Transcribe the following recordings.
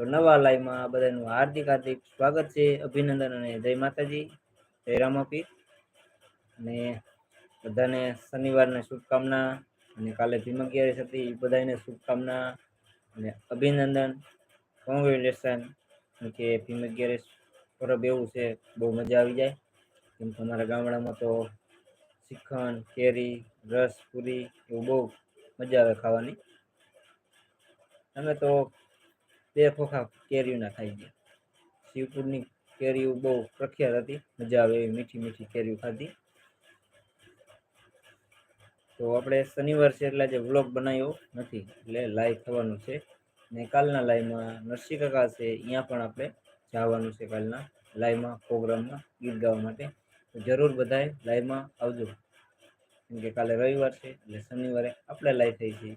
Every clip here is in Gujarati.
તો નવા લાઈવમાં બધાનું હાર્દિક હાર્દિક સ્વાગત છે, અભિનંદન અને જય માતાજી, જય રામાપીર. અને બધાને શનિવારના શુભકામના અને કાલે ભીમ અગિયારસ હતી બધાને શુભકામના અને અભિનંદન. કોંગ્રેચ્યુલેશન કે ભીમ અગિયારસ પરબ એવું છે, બહુ મજા આવી જાય. કેમ કે અમારા ગામડામાં તો શ્રીખંડ કેરી, રસ, પૂરી એવું બહુ મજા આવે ખાવાની. અમે તો બે ખોખા કેરીઓના ખાઈ ગયા. શિવપુરની કેરીઓ બહુ પ્રખ્યાત હતી. મજા આવે એવી મીઠી મીઠી કેરીઓ ખાધી. તો આપણે શનિવાર છે એટલે જે વ્લોગ બનાવ્યો નથી. એટલે લાઈવ થવાનું છે. ને કાલના લાઈવમાં નરસિંહ કાકા છે અહીંયા પણ આપણે જવાનું છે કાલના લાઈવમાં પ્રોગ્રામમાં ગીત ગાવા માટે. જરૂર બધાએ લાઈવમાં આવજો. કેમ કે કાલે રવિવાર છે, એટલે શનિવારે આપણે લાઈવ થઈ છીએ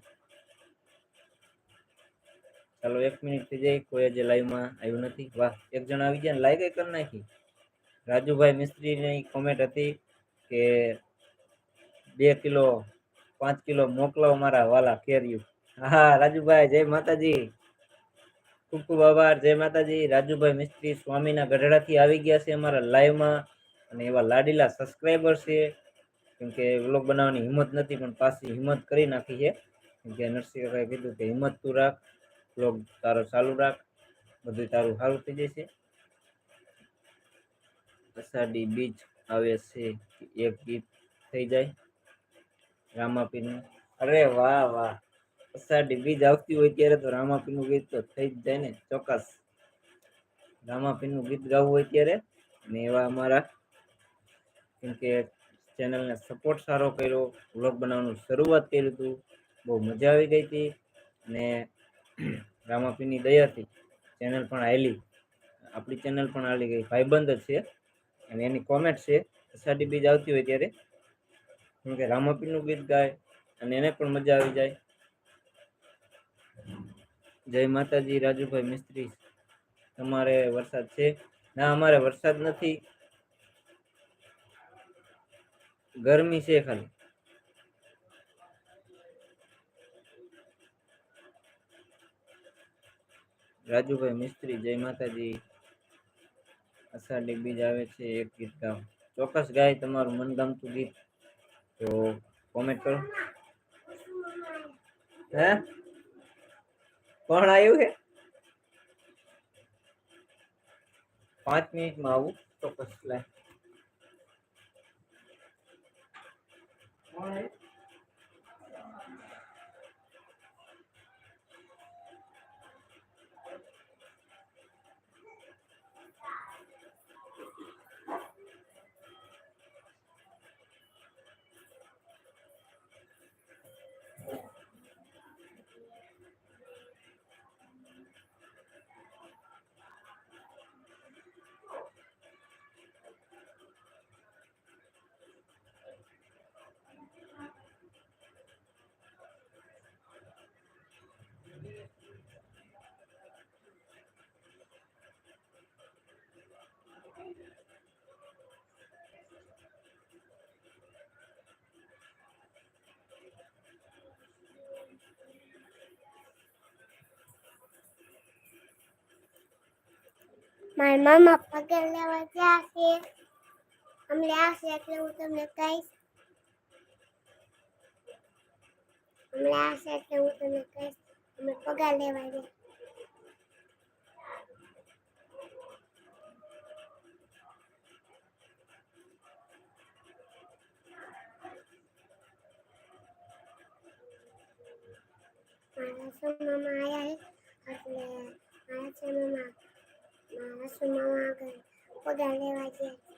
ચાલો એક મિનિટ થઈ જાય, કોઈ આજે લાઈવમાં આવ્યું નથી. વાહ, એક જણ આવી ગયા લાઈક કરી નાખી. રાજુભાઈ મિસ્ત્રીની કોમેન્ટ હતી કે બે કિલો, પાંચ કિલો મોકલાવો મારા વાલા કેરિયું હા, રાજુભાઈ, જય માતાજી. ખૂબ ખૂબ આભાર, જય માતાજી. રાજુભાઈ મિસ્ત્રી સ્વામીના ગઢડાથી આવી ગયા છે અમારા લાઈવમાં અને એવા લાડીલા સબસ્ક્રાઈબર છે. કેમ કે વ્લોગ બનાવવાની હિંમત નથી, પણ પાછી હિંમત કરી નાખી છે. કેમકે નરસિંહભાઈ કીધું કે હિંમત તું રાખ. વ્લોગ તારો ચાલુ રાખ બધું તારું સારું થઈ જશે. અષાઢી બીજ આવે છે, એક ગીત થઈ જાય રામાપીનું અરે વાહ વાહ. અષાઢી બીજ આવતી હોય ત્યારે તો રામાપીનું ગીત તો થઈ જ જાય ને, ચોક્કસ. રામાપીનું ગીત ગાવું હોય ત્યારે ને એવા અમારા કેમ કે ચેનલને સપોર્ટ સારો કર્યો વ્લોગ બનાવવાનું શરૂઆત કર્યું હતું બહુ મજા આવી ગઈ હતી. ને રામાપીરની દયાથી ચેનલ પણ આવેલી આપણી ચેનલ પણ આવી ગઈ. ભાઈબંધ જ છે અને એની કોમેન્ટ છે અષાઢી બીજ આવતી હોય ત્યારે. કેમ કે રામાપીનું ગીત ગાય અને એને પણ મજા આવી જાય. જય માતાજી, રાજુભાઈ મિસ્ત્રી. તમારે વરસાદ છે? ના, અમારે વરસાદ નથી. ગરમી છે ખાલી. રાજુભાઈ મિસ્ત્રી, જય માતાજી. અષાઢી બીજ આવે છે એક ગીત ગાવ. ચોક્કસ ગાય તમારું મનગમતું ગીત. તો કોમેન્ટ કરો. હે? કોણ આવ્યું છે? પાંચ મિનિટમાં આવું, ચોક્કસ લાય. કોણ આવ્યું મારા મામા પગાર લેવા ગયા છે. અમને આવશે એટલે હું તમને કહીશ. અમને આવશે એટલે હું તમને કહીશ. અમે પગાર લેવા ગયા મારા શું મામા આવ્યા છે એટલે મારા છે મામા મારા શું મામા આગળ પગાર લેવા ગયા છે હું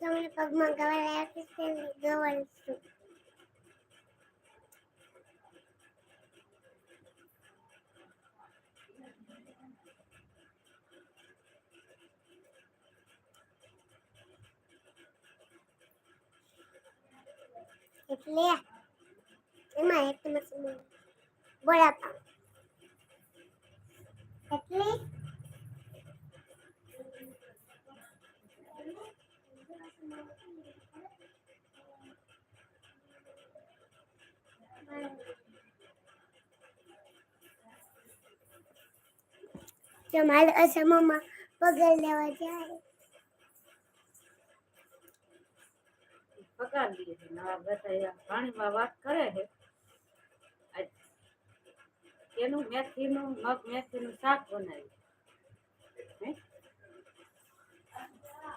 Потому что мама говорит, я постоянно говорю. એટલે એમાં એટલે બોલાતા એટલે જો મારે અસમમાં પગાર લેવા જાય. પગાર છે. નવા બધા પાણીમાં વાત કરે છે. એનું મેથીનું, મગ મેથીનું શાક બનાવ્યું